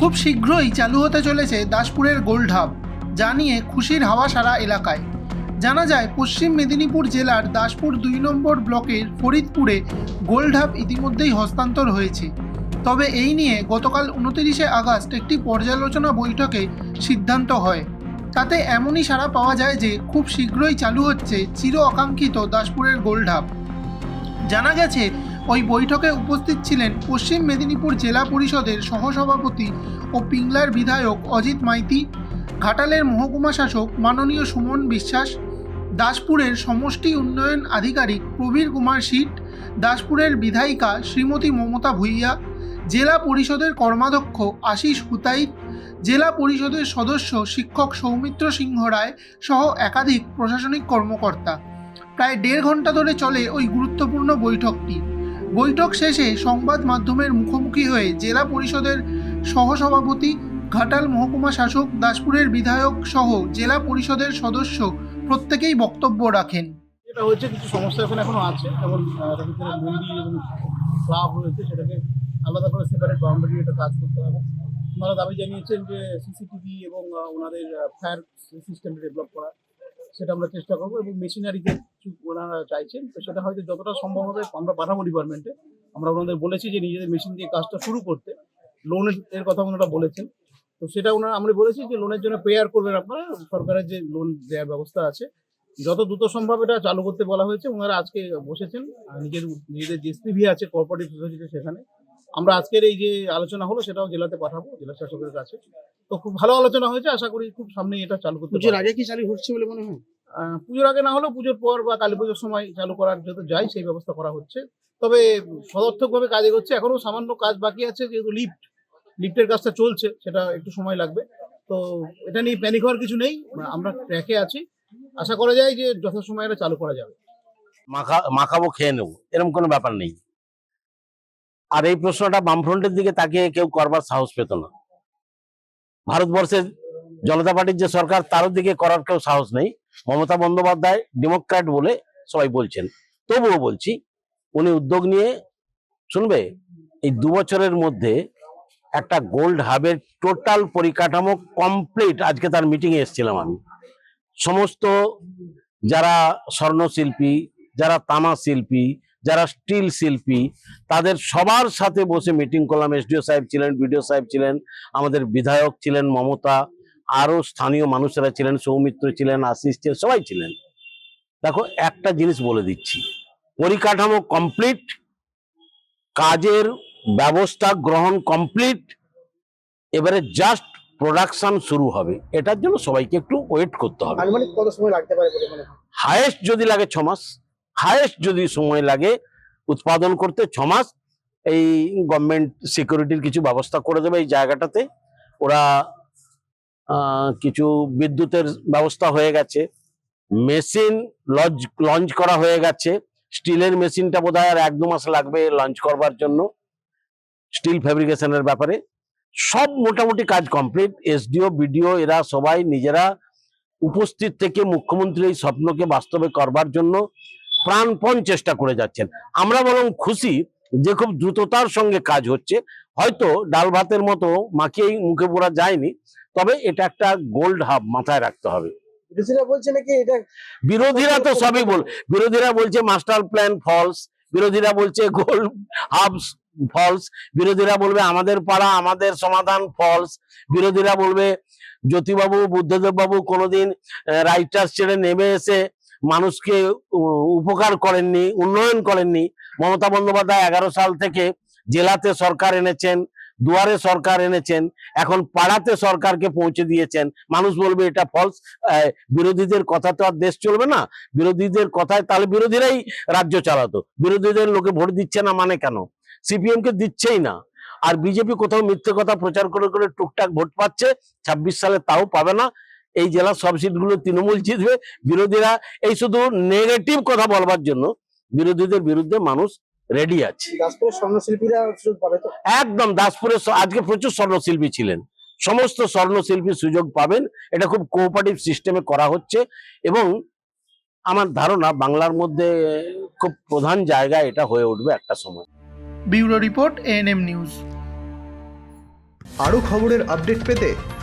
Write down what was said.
খুব শীঘ্রই চালু হতে চলেছে দাসপুরের গোলঢাব, যা নিয়ে খুশির হাওয়া সারা এলাকায়। জানা যায়, পশ্চিম মেদিনীপুর জেলার দাসপুর দুই নম্বর ব্লকের ফরিদপুরে গোলঢাব ইতিমধ্যেই হস্তান্তর হয়েছে। তবে এই নিয়ে গতকাল উনতিরিশে আগস্ট একটি পর্যালোচনা বৈঠকে সিদ্ধান্ত হয়। তাতে এমনই সাড়া পাওয়া যায় যে, খুব শীঘ্রই চালু হচ্ছে চির আকাঙ্ক্ষিত দাসপুরের গোলঢাব। জানা গেছে ওই বৈঠকে উপস্থিত ছিলেন পশ্চিম মেদিনীপুর জেলা পরিষদের সহসভাপতি ও পিংলার বিধায়ক অজিত মাইতি, ঘাটালের মহকুমা শাসক মাননীয় সুমন বিশ্বাস, দাসপুরের সমষ্টি উন্নয়ন আধিকারিক প্রবীর কুমার সিট দাসপুরের বিধায়িকা শ্রীমতী মমতা ভূঁইয়া, জেলা পরিষদের কর্মাধ্যক্ষ আশিস হুতাইত জেলা পরিষদের সদস্য শিক্ষক সৌমিত্র সিংহ রায় সহ একাধিক প্রশাসনিক কর্মকর্তা। প্রায় দেড় ঘণ্টা ধরে চলে ওই গুরুত্বপূর্ণ বৈঠকটি। বৈঠক শেষে সংবাদ মাধ্যমের মুখোমুখি হয়ে জেলা পরিষদের সহসভাপতি ঘাটাল মহকুমা শাসক দাসপুরের বিধায়ক সহ জেলা পরিষদের সদস্য প্রত্যেকেই বক্তব্য রাখেন। যেটা হচ্ছে কিছু সমস্যা এখন এখনও আছে, যেমন মন্দির এবং ক্লাব রয়েছে, সেটাকে আলাদা করে সেপারেট বাউন্ডারি একটা কাজ করতে হবে। ওনারা দাবি জানিয়েছেন যে সিসিটিভি এবং ওনাদের ফায়ার সিস্টেম ডেভেলপ করা। সেটা আমরা চেষ্টা করব এবং মেশিনারিতে কিছু ওনারা চাইছেন, তো সেটা হয়তো যতটা সম্ভব হবে আমরা পাঠাবো ডিপার্টমেন্টে আমরা ওনাদের বলেছি যে নিজেদের মেশিন দিয়ে কাজটা শুরু করতে। লোনের এর কথা ওনারা বলেছেন। তো সেটা ওনারা আমরা বলেছি যে লোনের জন্য প্রেয়ার করবেন আপনারা, সরকারের যে লোন দেওয়ার ব্যবস্থা আছে। যত দ্রুত সম্ভব এটা চালু করতে বলা হয়েছে, ওনারা আজকে বসেছেন নিজের, নিজেদের যে এসপিভি আছে কোঅপারেটিভ সোসাইটিতে সেখানে। আমরা আজকের এই যে আলোচনা হলো সেটাও জেলাতে পাঠাবো জেলা শাসকের কাছে। তো খুব ভালো আলোচনা হয়েছে আশা করি খুব সামনেই এটা চালু করতে পুজোর আগে কি চালু হচ্ছে বলে মনে হয়? পুজোর আগে না হলেও পুজোর পর বা কালী পুজোর সময় চালু করার যত যাই সেই ব্যবস্থা করা হচ্ছে। তবে সদর্থকভাবে কাজ এগোচ্ছে এখনও সামান্য কাজ বাকি আছে যেহেতু লিফট লিফটের কাজটা চলছে সেটা একটু সময় লাগবে। তো এটা নিয়ে প্যানিক হওয়ার কিছু নেই আমরা ট্র্যাকে আছি। আশা করা যায় যে যথাসময় এটা চালু করা যাবে। মাখা মাখাবো খেয়ে নেব এরকম কোনো ব্যাপার নেই। আর এই প্রশ্নটা বামফ্রন্টের দিকে তাকিয়ে কেউ করবার সাহস পেত না। ভারতবর্ষের জনতা পার্টির যে সরকার তার দিকে করার কেউ সাহস নেই। মমতা বন্দ্যোপাধ্যায় ডেমোক্র্যাট বলে সবাই বলছেন। তবুও বলছি, উনি উদ্যোগ নিয়ে, শুনবে, এই দু বছরের মধ্যে একটা গোল্ড হাবের টোটাল পরিকাঠামো কমপ্লিট আজকে তার মিটিং এ এসেছিলাম আমি। সমস্ত যারা স্বর্ণশিল্পী, যারা তামা শিল্পী যারা স্টিল শিল্পী তাদের সবার সাথে বসে মিটিং করলাম। এসডিও সাহেব ছিলেন বিডিও সাহেব ছিলেন আমাদের বিধায়ক ছিলেন মমতা আরও স্থানীয় মানুষেরা ছিলেন সৌমিত্র ছিলেন আশিস ছিলেন সবাই ছিলেন। দেখো একটা জিনিস বলে দিচ্ছি পরিকাঠামো কমপ্লিট কাজের ব্যবস্থা গ্রহণ কমপ্লিট এবারে জাস্ট প্রোডাকশন শুরু হবে। এটার জন্য সবাইকে একটু ওয়েট করতে হবে। আনুমানিক কত সময় লাগতে পারে বলে হায়েস্ট যদি লাগে ছ মাস। হায়েস্ট যদি সময় লাগে উৎপাদন করতে ছ মাস, এই গভর্নমেন্ট সিকিউরিটির কিছু ব্যবস্থা করে দেবে এই জায়গাটাতে। ওরা কিছু বিদ্যুতের ব্যবস্থা হয়ে গেছে। মেশিন লঞ্চ লঞ্চ করা হয়ে গেছে। স্টিলের মেশিনটা বোধ আর এক দু মাস লাগবে লঞ্চ করবার জন্য। স্টিল ফ্যাব্রিকেশনের ব্যাপারে। সব মোটামুটি কাজ কমপ্লিট। এসডিও, বিডিও, এরা সবাই নিজেরা উপস্থিত থেকে মুখ্যমন্ত্রী এই স্বপ্নকে বাস্তবে করবার জন্য প্রাণপণ চেষ্টা করে যাচ্ছেন। আমরা বরং খুশি যে খুব দ্রুততার সঙ্গে কাজ হচ্ছে। হয়তো ডাল ভাতের মতো মাখিয়েই মুখে পোড়া যায়নি তবে এটা একটা গোল্ড হাব মাথায় রাখতে হবে। বলছে নাকি এটা বিরোধীরা তো সবই বল বিরোধীরা বলছে মাস্টার প্ল্যান ফলস বিরোধীরা বলছে গোল হাবস ফলস বিরোধীরা বলবে আমাদের পাড়া আমাদের সমাধান ফলস বিরোধীরা বলবে জ্যোতিবাবু বুদ্ধদেব বাবু কোনোদিন রাইটার্স ছেড়ে নেমে এসে মানুষকে উপকার করেননি, উন্নয়ন করেননি। মমতা বন্দ্যোপাধ্যায় এগারো সাল থেকে জেলাতে সরকার এনেছেন, দুয়ারে সরকার এনেছেন, এখন পাড়াতে সরকারকে পৌঁছে দিয়েছেন। মানুষ বলবে এটা ফলস বিরোধীদের কথা তো আর দেশ চলবে না। বিরোধীদের কথায় তাহলে বিরোধীরাই রাজ্য চালাতো। বিরোধীদের লোকে ভোট দিচ্ছে না মানে কেন? সিপিএম কে দিচ্ছেই না। আর বিজেপি কোথাও মিথ্যে কথা প্রচার করে করে টুকটাক ভোট পাচ্ছে, ছাব্বিশ সালে তাও পাবে না। এই জেলার সব সিটগুলো তৃণমূল জিতবে। বিরোধীরা এই শুধু নেগেটিভ কথা বলবার জন্য বিরোধীদের বিরুদ্ধে মানুষ রেডি আছে। একদম দাসপুরে আজকে প্রচুর স্বর্ণশিল্পী ছিলেন। সমস্ত স্বর্ণশিল্পী সুযোগ পাবেন। এটা খুব কোঅপারেটিভ সিস্টেমে করা হচ্ছে এবং আমার ধারণা বাংলার মধ্যে খুব প্রধান জায়গা এটা হয়ে উঠবে একটা সময়। Bureau report ANM news. আরও খবরের আপডেট পেতে